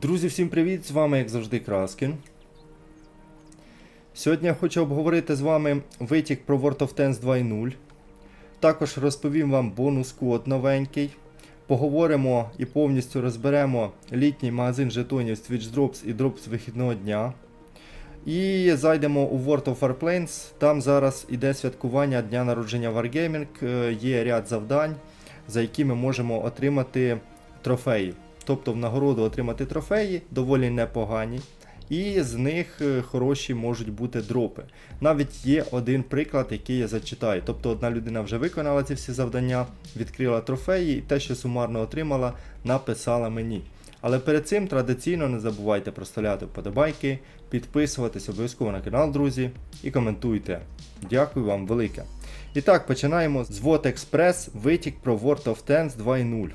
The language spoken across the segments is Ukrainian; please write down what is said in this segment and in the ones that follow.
Друзі, всім привіт! З вами, як завжди, Краскін. Сьогодні я хочу обговорити з вами витік про World of Tanks 2.0. Також розповім вам бонус код новенький. Поговоримо і повністю розберемо літній магазин жетонів з Twitch Drops і Drops вихідного дня. І зайдемо у World of Warplanes. Там зараз іде святкування дня народження Wargaming. Е, Є ряд завдань, за які ми можемо отримати трофеї. Тобто в нагороду отримати трофеї доволі непогані. І з них е, хороші можуть бути дропи. Навіть є один приклад, який я зачитаю. Тобто одна людина вже виконала ці всі завдання, відкрила трофеї і те, що сумарно отримала, написала мені. Але перед цим традиційно не забувайте проставляти вподобайки, підписуватись обов'язково на канал, друзі, і коментуйте. Дякую вам велике. І так, починаємо з VOD Express витік про World of Tanks 2.0.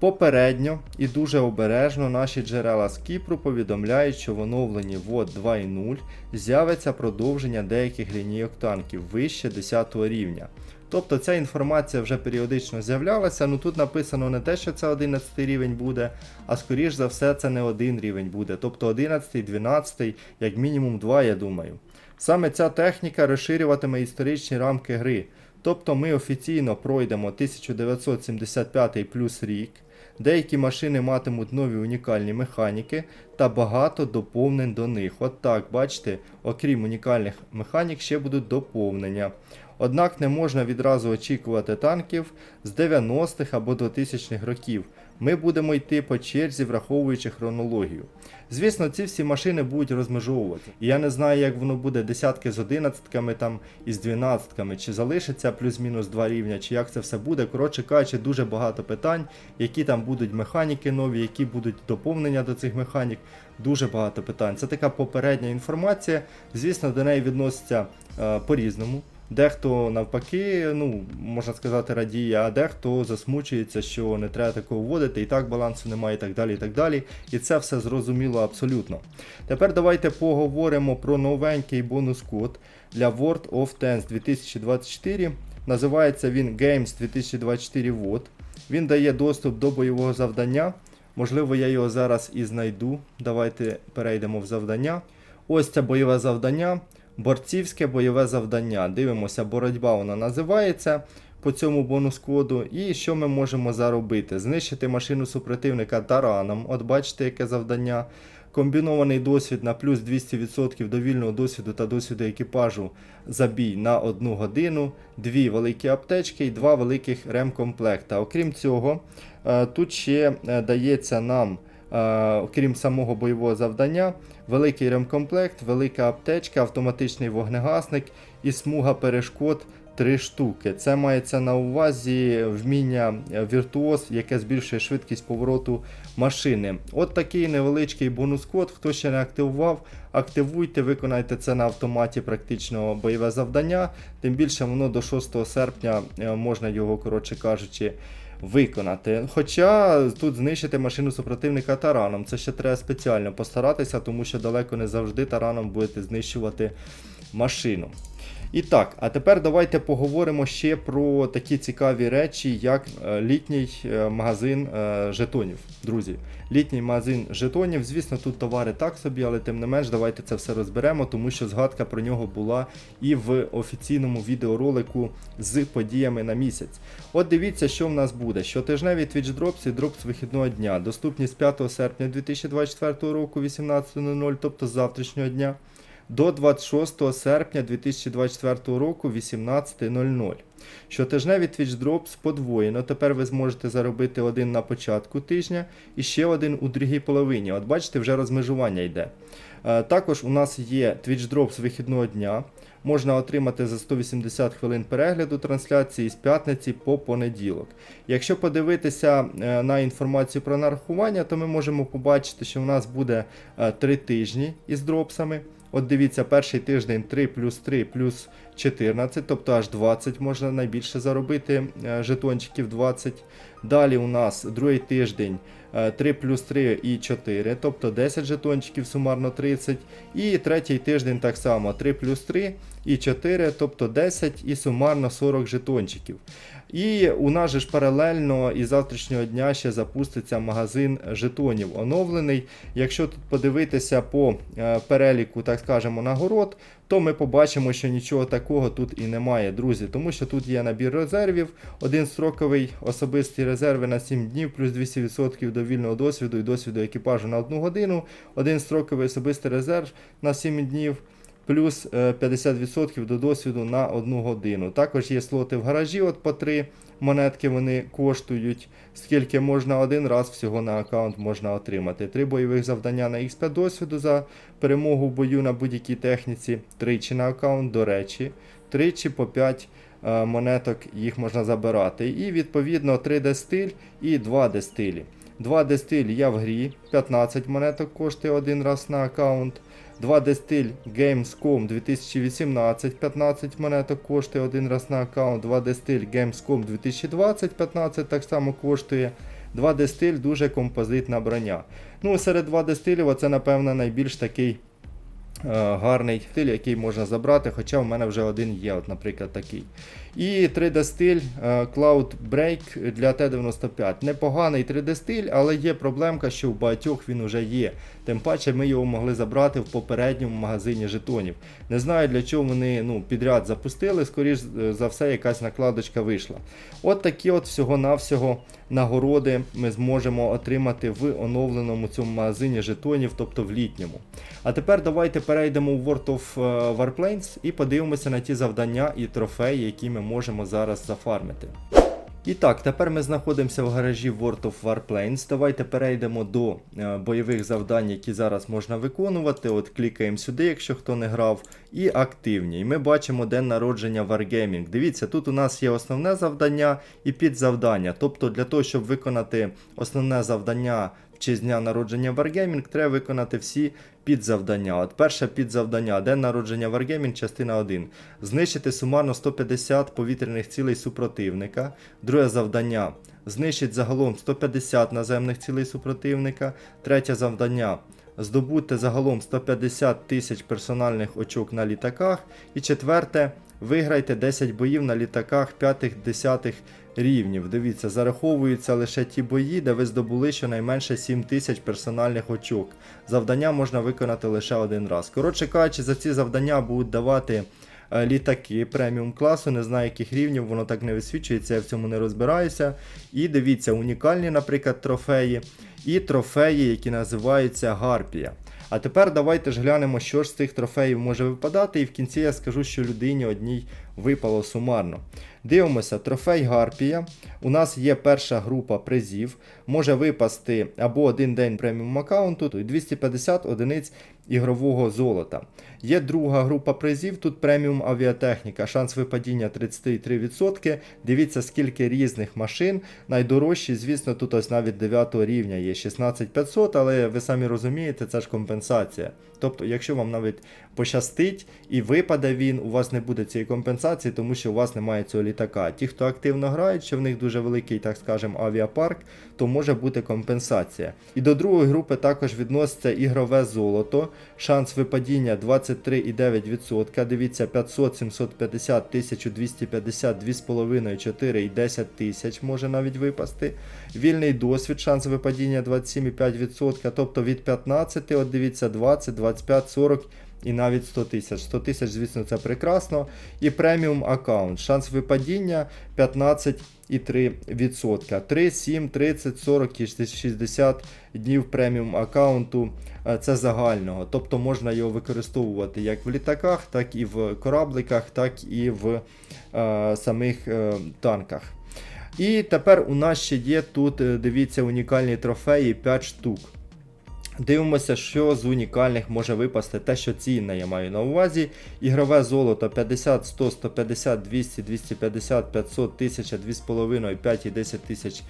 Попередньо і дуже обережно наші джерела з Кіпру повідомляють, що в оновленні WOD 2.0 з'явиться продовження деяких лінійок танків вище 10 рівня. Тобто ця інформація вже періодично з'являлася, ну тут написано не те, що це 11 рівень буде, а скоріш за все це не один рівень буде, тобто 11, 12, як мінімум 2, я думаю. Саме ця техніка розширюватиме історичні рамки гри. Тобто ми офіційно пройдемо 1975 плюс рік, деякі машини матимуть нові унікальні механіки та багато доповнень до них. От так, бачите, окрім унікальних механік, ще будуть доповнення. Однак не можна відразу очікувати танків з 90-х або 2000-х років. Ми будемо йти по черзі, враховуючи хронологію. Звісно, ці всі машини будуть розмежовувати. І я не знаю, як воно буде десятки з одинадцятками там і з дванадцятками, чи залишиться плюс-мінус два рівня, чи як це все буде. Коротше кажучи, дуже багато питань, які там будуть механіки нові, які будуть доповнення до цих механік. Дуже багато питань. Це така попередня інформація. Звісно, до неї відносяться е, по-різному. Дехто навпаки, ну можна сказати, радіє, а дехто засмучується, що не треба такого вводити, і так балансу немає, і так далі. І так далі. І це все зрозуміло абсолютно. Тепер давайте поговоримо про новенький бонус-код для World of Tanks 2024. Називається він Games 2024 WOD. Він дає доступ до бойового завдання. Можливо, я його зараз і знайду. Давайте перейдемо в завдання. Ось це бойове завдання. Борцівське бойове завдання. Дивимося, боротьба вона називається по цьому бонус-коду. І що ми можемо заробити? Знищити машину супротивника тараном. От бачите, яке завдання. Комбінований досвід на плюс 200% до вільного досвіду та досвіду екіпажу за бій на 1 годину, дві великі аптечки і два великих ремкомплекта. Окрім цього, е, тут ще е, дається нам Е, окрім самого бойового завдання, великий ремкомплект, велика аптечка, автоматичний вогнегасник і смуга перешкод 3 штуки. Це мається на увазі вміння віртуоз, яке збільшує швидкість повороту машини. От такий невеличкий бонус-код. Хто ще не активував, активуйте, виконайте це на автоматі практично бойове завдання. Тим більше воно до 6 серпня е, можна його, коротше кажучи виконати. Хоча тут знищити машину супротивника тараном. Це ще треба спеціально постаратися, тому що далеко не завжди тараном будете знищувати машину. І так, а тепер давайте поговоримо ще про такі цікаві речі, як е, літній е, магазин е, жетонів. Друзі, літній магазин жетонів, звісно, тут товари так собі, але тим не менш, давайте це все розберемо, тому що згадка про нього була і в офіційному відеоролику з подіями на місяць. От дивіться, що в нас буде. Щотижневі Twitch Drops і Drops вихідного дня. Доступність 5 серпня 2024 року 18.00, тобто з завтрашнього дня до 26 серпня 2024 року 18.00. Щотижневі Twitch Drops подвоєно. Тепер ви зможете заробити один на початку тижня і ще один у другій половині. От бачите, вже розмежування йде. Е, Також у нас є Twitch Drops вихідного дня. Можна отримати за 180 хвилин перегляду трансляції з п'ятниці по понеділок. Якщо подивитися е, на інформацію про нарахування, то ми можемо побачити, що в нас буде 3 тижні із дропсами. От дивіться, перший тиждень 3 плюс 3 плюс 14, тобто аж 20 можна найбільше заробити е, жетончиків 20. Далі у нас другий тиждень 3 плюс 3 і 4, тобто 10 жетончиків, сумарно 30. І третій тиждень так само 3 плюс 3 і 4, тобто 10 і сумарно 40 жетончиків. І у нас же ж паралельно із завтрашнього дня ще запуститься магазин жетонів оновлений. Якщо тут подивитися по е, переліку, так скажемо, нагород, то ми побачимо, що нічого такого тут і немає, друзі, тому що тут є набір резервів, один строковий особисті резерви на 7 днів, плюс 200% до вільного досвіду і досвіду екіпажу на 1 годину, один строковий особистий резерв на 7 днів. Плюс е, 50% до досвіду на 1 годину. Також є слоти в гаражі, от по 3 монетки вони коштують. Скільки можна один раз всього на аккаунт можна отримати. Три бойових завдання на X5 досвіду за перемогу в бою на будь-якій техніці, тричі на аккаунт, до речі, тричі по 5 е, монеток їх можна забирати. І відповідно 3D стиль і 2D стилі. 2D стиль я в грі, 15 монеток коштує один раз на аккаунт. 2D стиль Gamescom 2018 15 монеток коштує один раз на аккаунт. 2D стиль Gamescom 2020 15 так само коштує. 2D стиль дуже композитна броня. Ну, серед 2D стилів це, напевно, найбільш такий е, гарний стиль, який можна забрати, хоча в мене вже один є, от, наприклад, такий. І 3D стиль е, Cloud Break для T95. Непоганий 3D стиль, але є проблемка, що в багатьох він вже є. Тим паче ми його могли забрати в попередньому магазині жетонів. Не знаю для чого вони ну, підряд запустили, скоріш е, за все, якась накладочка вийшла. От такі от всього-навсього нагороди ми зможемо отримати в оновленому цьому магазині жетонів, тобто в літньому. А тепер давайте перейдемо в World of е, Warplanes і подивимося на ті завдання і трофеї, які ми можемо зараз зафармити. І так, тепер ми знаходимося в гаражі World of Warplanes. Давайте перейдемо до е, бойових завдань, які зараз можна виконувати. От клікаємо сюди, якщо хто не грав, і активні. І ми бачимо день народження Wargaming. Дивіться, тут у нас є основне завдання і підзавдання. Тобто, для того, щоб виконати основне завдання в честь дня народження Wargaming, треба виконати всі підзавдання. От перше підзавдання, день народження Wargaming, частина 1. Знищити сумарно 150 повітряних цілей супротивника. Друге завдання. Знищить загалом 150 наземних цілей супротивника. Третє завдання. Здобути загалом 150 тисяч персональних очок на літаках. І четверте. Виграйте 10 боїв на літаках 5-10 рівнів. Дивіться, зараховуються лише ті бої, де ви здобули щонайменше 7 тисяч персональних очок. Завдання можна виконати лише один раз. Коротше кажучи, за ці завдання будуть давати е, літаки преміум класу, не знаю яких рівнів, воно так не висвічується, я в цьому не розбираюся. І дивіться, унікальні, наприклад, трофеї, і трофеї, які називаються Гарпія. А тепер давайте ж глянемо, що ж з цих трофеїв може випадати, і в кінці я скажу, що людині одній випало сумарно. Дивимося, трофей Гарпія. У нас є перша група призів. Може випасти або один день преміум аккаунту, і 250 одиниць ігрового золота. Є друга група призів, тут преміум авіатехніка, шанс випадіння 33%. Дивіться, скільки різних машин. Найдорожчі, звісно, тут ось навіть 9 рівня є 16500, але ви самі розумієте, це ж компенсація. Тобто, якщо вам навіть пощастить і випаде він, у вас не буде цієї компенсації, тому що у вас немає цього літака. Ті, хто активно грають, що в них дуже великий, так скажемо, авіапарк, то може бути компенсація. І до другої групи також відноситься ігрове золото. Шанс випадіння 23,9%. Дивіться, 500, 750, 1250, 2,5, 4 і 10 тисяч може навіть випасти. Вільний досвід, шанс випадіння 27,5%, тобто від 15, от дивіться, 20, 25, 40 і навіть 100 тисяч. 100 тисяч, звісно, це прекрасно. І преміум аккаунт. Шанс випадіння 15,3%. 3, 7, 30, 40 і 60 днів преміум аккаунту. е, Це загального. Тобто можна його використовувати як в літаках, так і в корабликах, так і в е, самих е, танках. І тепер у нас ще є тут, е, дивіться, унікальні трофеї 5 штук. Дивимося, що з унікальних може випасти те, що цінне, я маю на увазі. Ігрове золото 50, 100, 150, 200, 250, 500, 1000, 2,5, 5 і 10 тисяч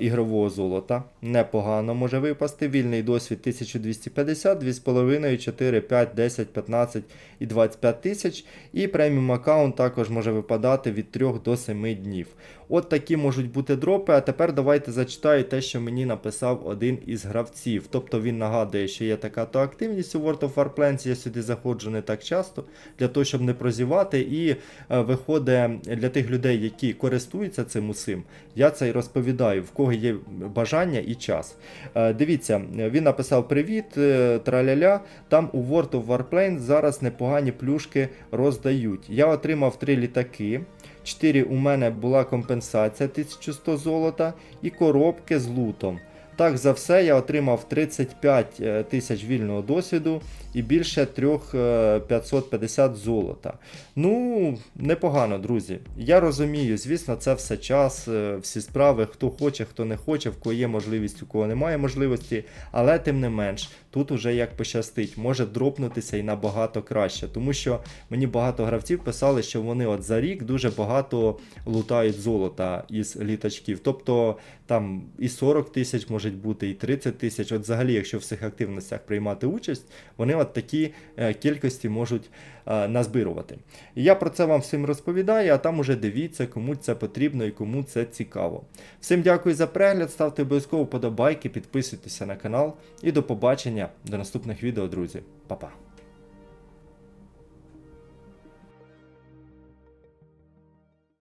ігрового золота. Непогано може випасти. Вільний досвід 1250, 2,5, 4, 5, 10, 15 і 25 тисяч. І преміум аккаунт також може випадати від 3 до 7 днів. От такі можуть бути дропи. А тепер давайте зачитаю те, що мені написав один із гравців. Тобто він нагадує, що є така то активність у World of Warplanes. Я сюди заходжу не так часто, для того, щоб не прозівати. І е, виходить для тих людей, які користуються цим усім, я це й розповідаю, в кого є бажання і час. Е, Дивіться, він написав привіт, е, траляля. Там у World of Warplanes зараз непогані плюшки роздають. Я отримав три літаки. 4 у мене була компенсація 1100 золота і коробки з лутом. Так, за все я отримав 35 е, тисяч вільного досвіду і більше 3550 золота. Ну, непогано, друзі. Я розумію, звісно, це все час, е, всі справи, хто хоче, хто не хоче, в кого є можливість, у кого немає можливості, але тим не менш, тут уже як пощастить, може дропнутися і набагато краще. Тому що мені багато гравців писали, що вони от за рік дуже багато лутають золота із літачків. Тобто там і 40 тисяч може бути, і 30 тисяч. От взагалі, якщо в цих активностях приймати участь, вони от такі е, кількості можуть е, назбирувати. І я про це вам всім розповідаю, а там уже дивіться, кому це потрібно і кому це цікаво. Всім дякую за перегляд, ставте обов'язково подобайки, підписуйтеся на канал і до побачення до наступних відео, друзі. Па-па.